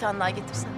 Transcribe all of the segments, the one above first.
tane daha getirsen.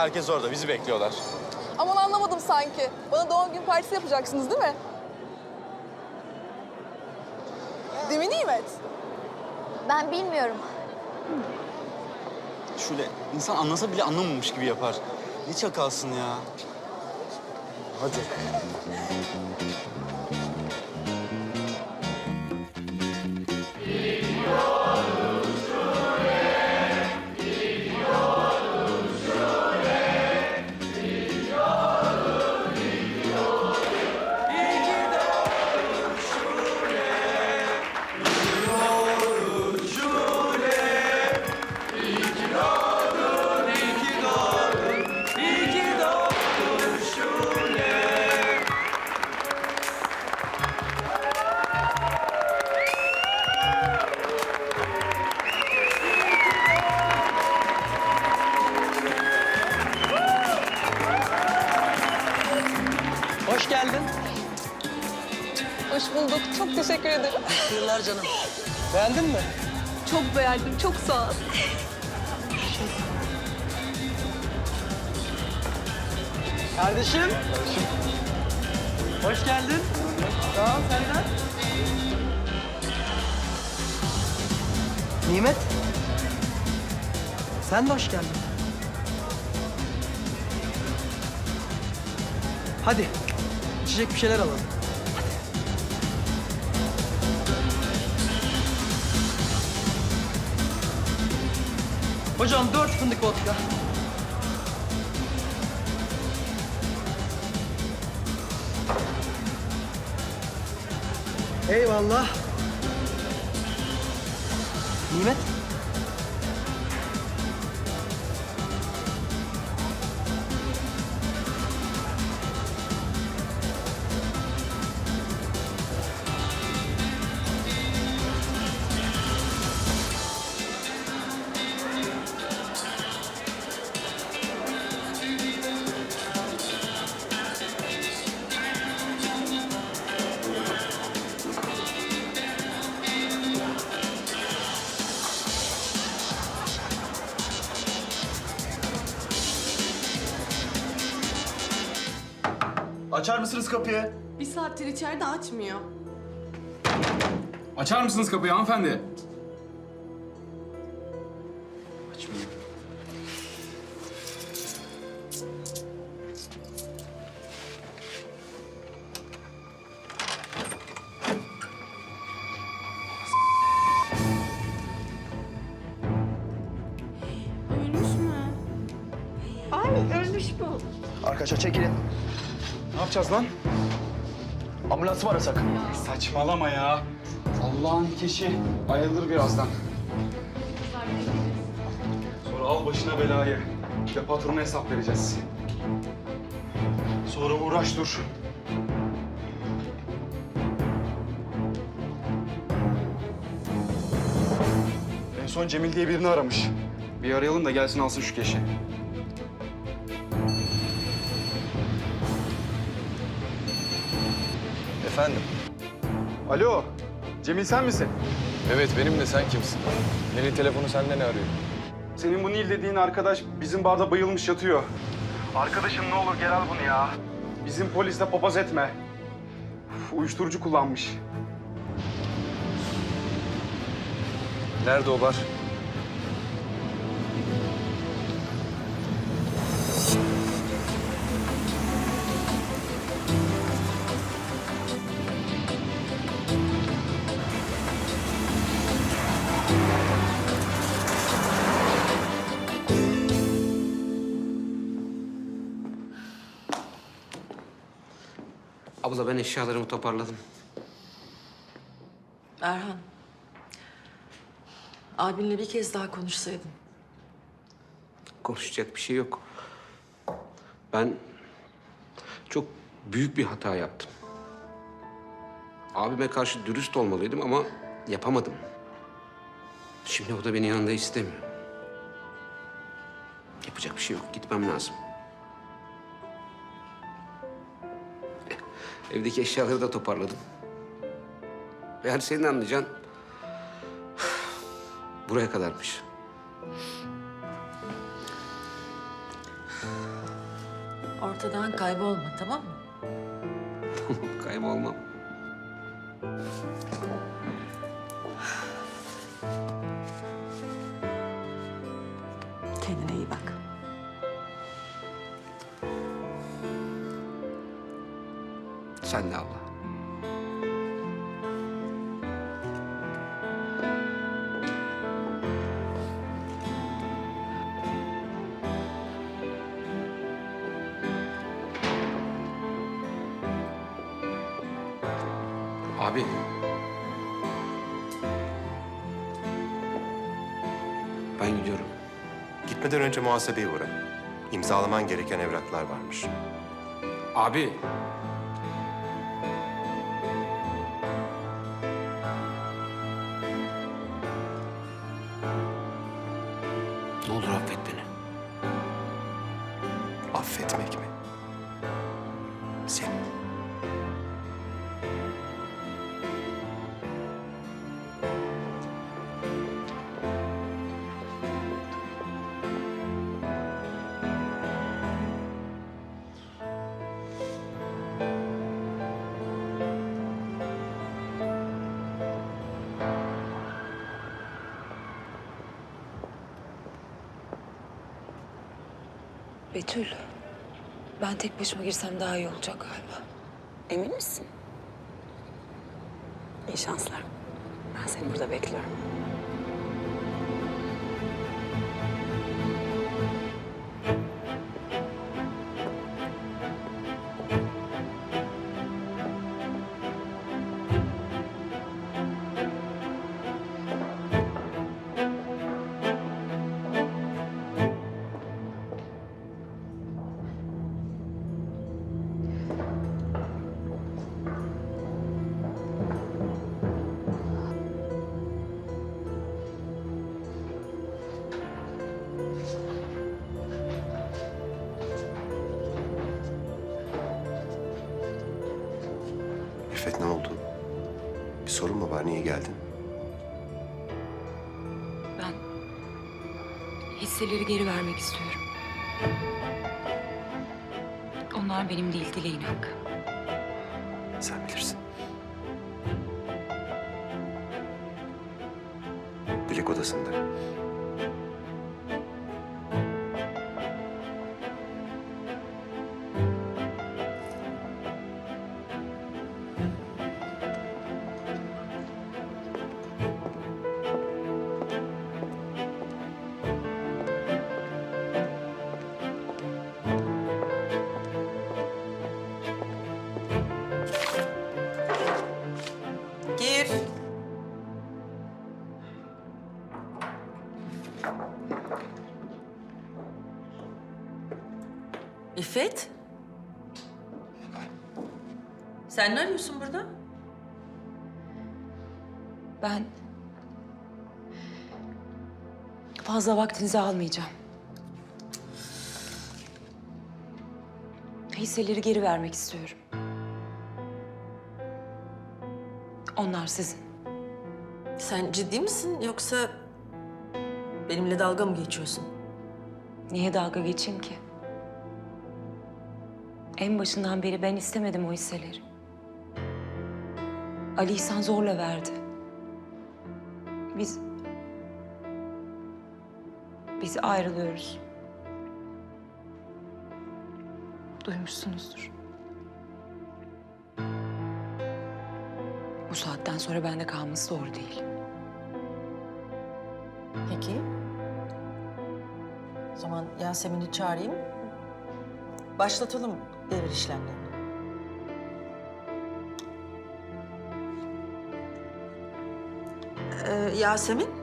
Herkes orada, bizi bekliyorlar. Aman anlamadım sanki. Bana doğum gün partisi yapacaksınız değil mi? Değil mi Nimet? Ben bilmiyorum. Şöyle insan anlasa bile anlamamış gibi yapar. Ne çakalsın ya. Hadi. Beğendin mi? Çok beğendim. Çok sağ ol. Kardeşim. Hoş geldin. Sağ ol senden. Nimet. Sen de hoş geldin. Hadi. içecek bir şeyler alalım. Hocam dört fındık vodka. Eyvallah. Nimet. Mısınız kapıyı? Bir saattir içeride açmıyor. Açar mısınız kapıyı hanımefendi? Açmayayım. Ölmüş mü? Ay ölmüş bu. Arkadaşlar çekilin. Ne yapacağız lan? Ambulans mı arasak? Saçmalama ya. Allah'ın keşi ayılır birazdan. Sonra al başına belayı. Bir de patrona hesap vereceğiz. Sonra uğraş dur. En son Cemil diye birini aramış. Bir arayalım da gelsin alsın şu keşi. Efendim? Alo, Cemil sen misin? Evet benim de sen kimsin? Yeni telefonu senden ne arıyor? Senin bu Nil dediğin arkadaş bizim barda bayılmış yatıyor. Arkadaşım ne olur gel al bunu ya. Bizim polisle papaz etme. Uf, uyuşturucu kullanmış. Nerede o bar? Abla ben eşyalarımı toparladım. Erhan. Abinle bir kez daha konuşsaydın. Konuşacak bir şey yok. Ben çok büyük bir hata yaptım. Abime karşı dürüst olmalıydım ama yapamadım. Şimdi o da beni yanında istemiyor. Yapacak bir şey yok. Gitmem lazım. Evdeki eşyaları da toparladım. Yani senin anlayacağın buraya kadarmış. Ortadan kaybolma tamam mı? Kaybolmam. Kendine iyi bak. Sen de abla. Abi. Ben gidiyorum. Gitmeden önce muhasebeye uğra. İmzalaman gereken evraklar varmış. Abi. Betül, ben tek başıma girsem daha iyi olacak galiba. Emin misin? İyi şanslar. Ben seni burada bekliyorum. Niye geldin? Ben hisseleri geri vermek istiyorum. Onlar benim değil, Dileğin hakkı. Sen bilirsin. Dilek odasında. Ben fazla vaktinizi almayacağım. Hisseleri geri vermek istiyorum. Onlar sizin. Sen ciddi misin yoksa benimle dalga mı geçiyorsun? Niye dalga geçeyim ki? En başından beri ben istemedim o hisseleri. Ali İhsan zorla verdi. Biz... Biz ayrılıyoruz. Duymuşsunuzdur. Bu saatten sonra bende kalması doğru değil. Peki. O zaman Yasemin'i çağırayım. Başlatalım devir işlemlerini. Yasemin?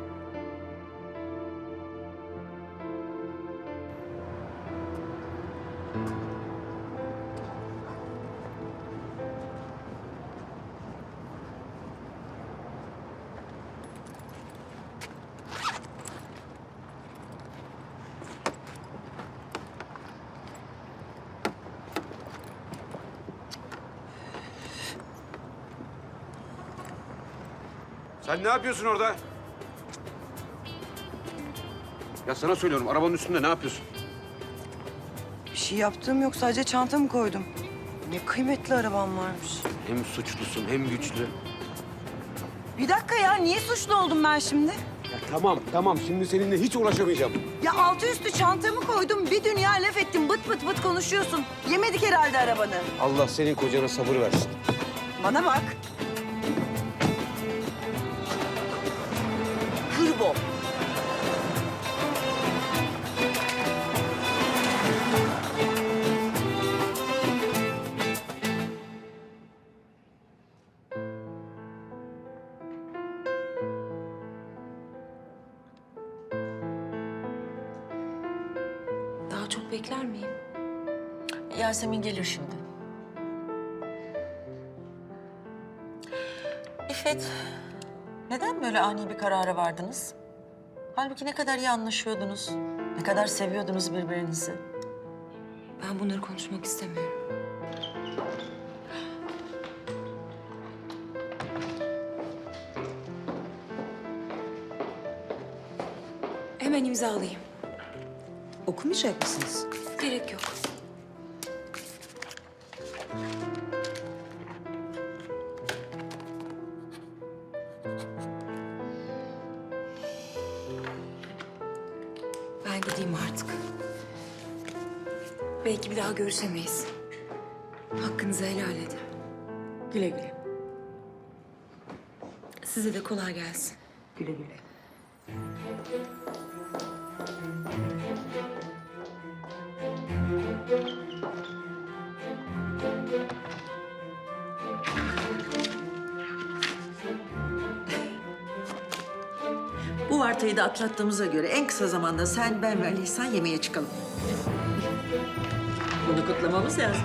Sen ne yapıyorsun orada? Ya sana söylüyorum arabanın üstünde ne yapıyorsun? Bir şey yaptığım yok. Sadece çantamı koydum. Ne kıymetli arabam varmış. Hem suçlusun hem güçlü. Bir dakika ya. Niye suçlu oldum ben şimdi? Ya tamam tamam şimdi seninle hiç uğraşamayacağım. Ya altı üstü çantamı koydum. Bir dünya laf ettim. Bıt bıt bıt konuşuyorsun. Yemedik herhalde arabanı. Allah senin kocana sabır versin. Bana bak. Bekler miyim? Yasemin gelir şimdi. İffet, neden böyle ani bir karara vardınız? Halbuki ne kadar iyi anlaşıyordunuz. Ne kadar seviyordunuz birbirinizi. Ben bunları konuşmak istemiyorum. Hemen imzalayayım. Okumayacak mısınız? Gerek yok. Ben gideyim artık. Belki bir daha görüşemeyiz. Hakkınızı helal edin. Güle güle. Size de kolay gelsin. Güle güle. Bu vartayı da atlattığımıza göre en kısa zamanda sen, ben ve Ali İhsan yemeğe çıkalım. Bunu kutlamamız lazım.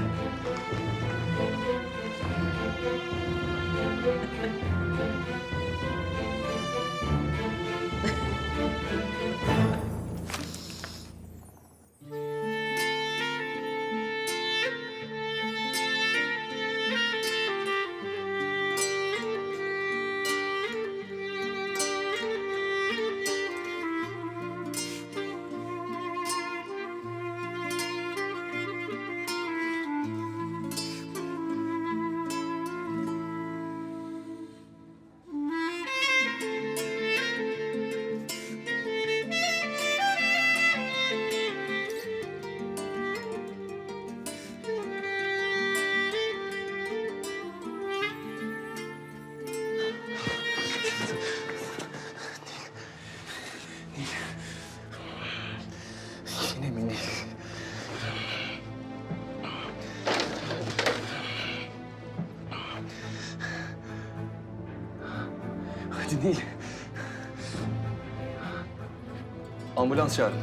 Ambulans çağırın.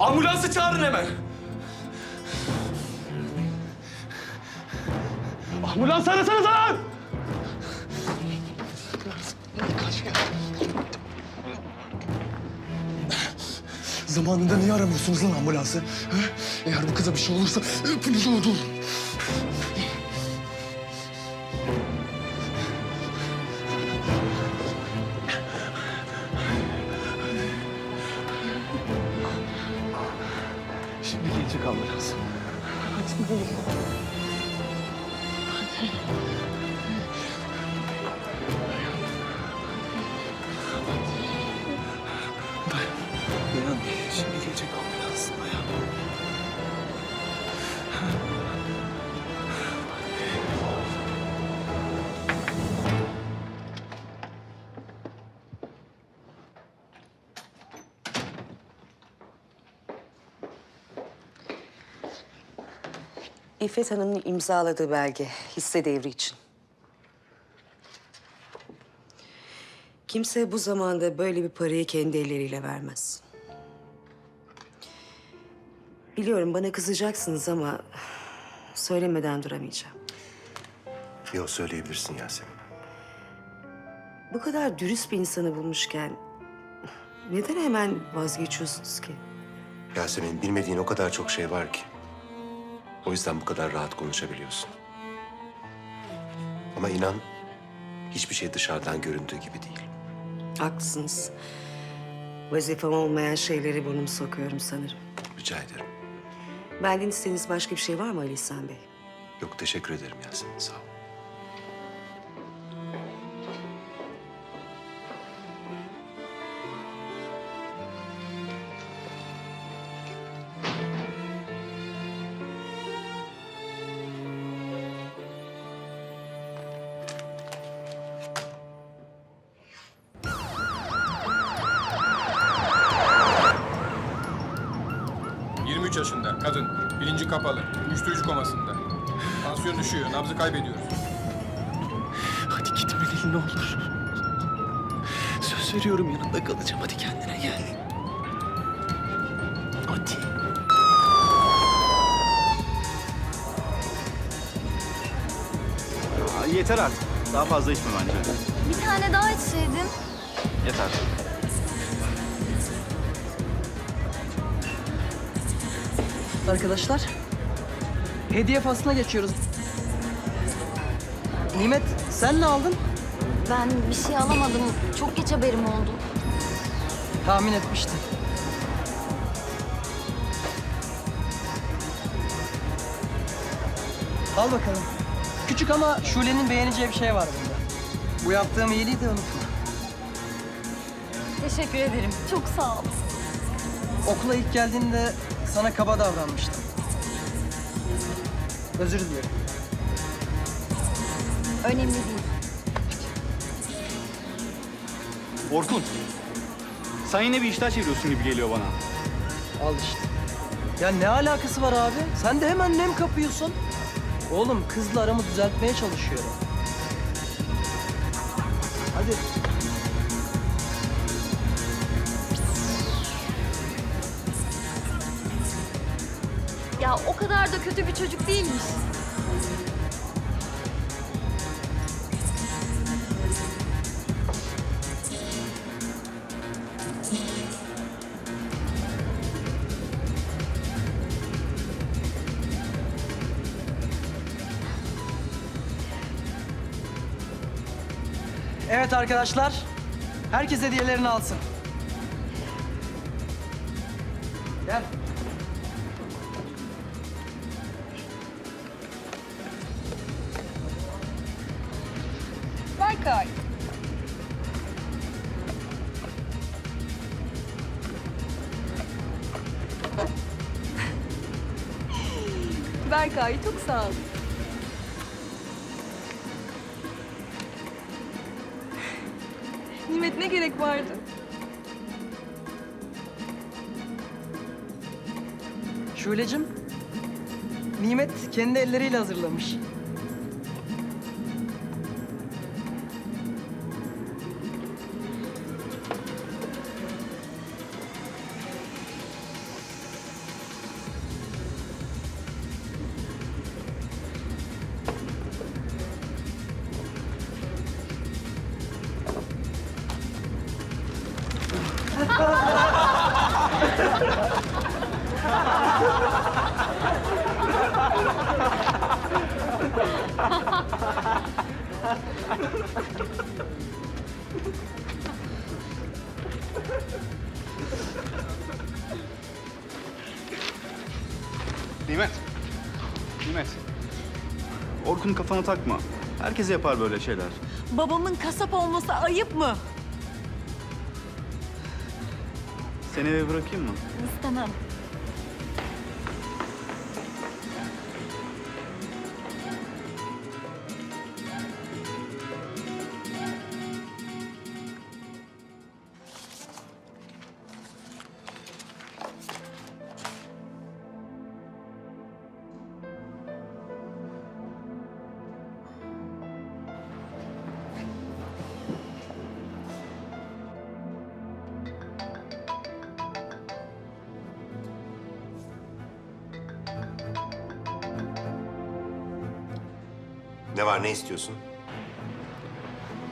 Ambulansı çağırın hemen. Ambulans arasanız lan! Kaç ya. Zamanında niye aramıyorsunuz lan ambulansı? Ha? Eğer bu kıza bir şey olursa hepinizi öldürürüm. İffet Hanım'ın imzaladığı belge hisse devri için. Kimse bu zamanda böyle bir parayı kendi elleriyle vermez. Biliyorum bana kızacaksınız ama söylemeden duramayacağım. Yok söyleyebilirsin Yasemin. Bu kadar dürüst bir insanı bulmuşken neden hemen vazgeçiyorsunuz ki? Yasemin bilmediğin o kadar çok şey var ki. O yüzden bu kadar rahat konuşabiliyorsun. Ama inan hiçbir şey dışarıdan göründüğü gibi değil. Haklısınız. Vazifem olmayan şeyleri burnumu sokuyorum sanırım. Rica ederim. Benden istediğiniz başka bir şey var mı Ali İhsan Bey? Yok teşekkür ederim Yasemin sağ ol. Kadın, bilinci kapalı, uyuşturucu komasında. Tansiyon düşüyor, nabzı kaybediyoruz. Hadi gitme Nil ne olur. Söz veriyorum yanında kalacağım. Hadi kendine gel. Hadi. yeter artık. Daha fazla içme bence. Bir tane daha içseydim. Yeter. Arkadaşlar, hediye faslına geçiyoruz. Nimet, sen ne aldın? Ben bir şey alamadım. Çok geç haberim oldu. Tahmin etmiştim. Al bakalım. Küçük ama Şule'nin beğeneceği bir şey var bunda. Bu yaptığım iyiliği de unutma. Teşekkür ederim. Çok sağ ol. Okula ilk geldiğinde sana kaba davranmıştım. Özür dilerim. Önemli değil. Orkun. Sen yine bir işler çeviriyorsun gibi geliyor bana. Al işte. Ya ne alakası var abi? Sen de hemen nem kapıyorsun. Oğlum kızla aramı düzeltmeye çalışıyorum. Hadi. Ya o kadar da kötü bir çocuk değilmiş. Evet arkadaşlar. Herkes hediyelerini alsın. Gel. Berkay çok sağ ol. Nimet ne gerek vardı? Şule'cim. Nimet kendi elleriyle hazırlamış. Nimet. Nimet. Orkun kafana takma. Herkes yapar böyle şeyler. Babamın kasap olması ayıp mı? Seni eve bırakayım mı? İstemem. Ne var ne istiyorsun?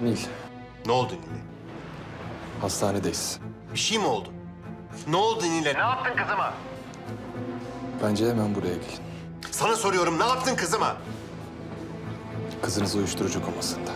Nil, Ne oldu Nil'e? hastanedeyiz. Bir şey mi oldu? Ne oldu Nil'e? Ne yaptın kızıma? Bence hemen buraya gelin. Sana soruyorum ne yaptın kızıma? Kızınız uyuşturucu komasında.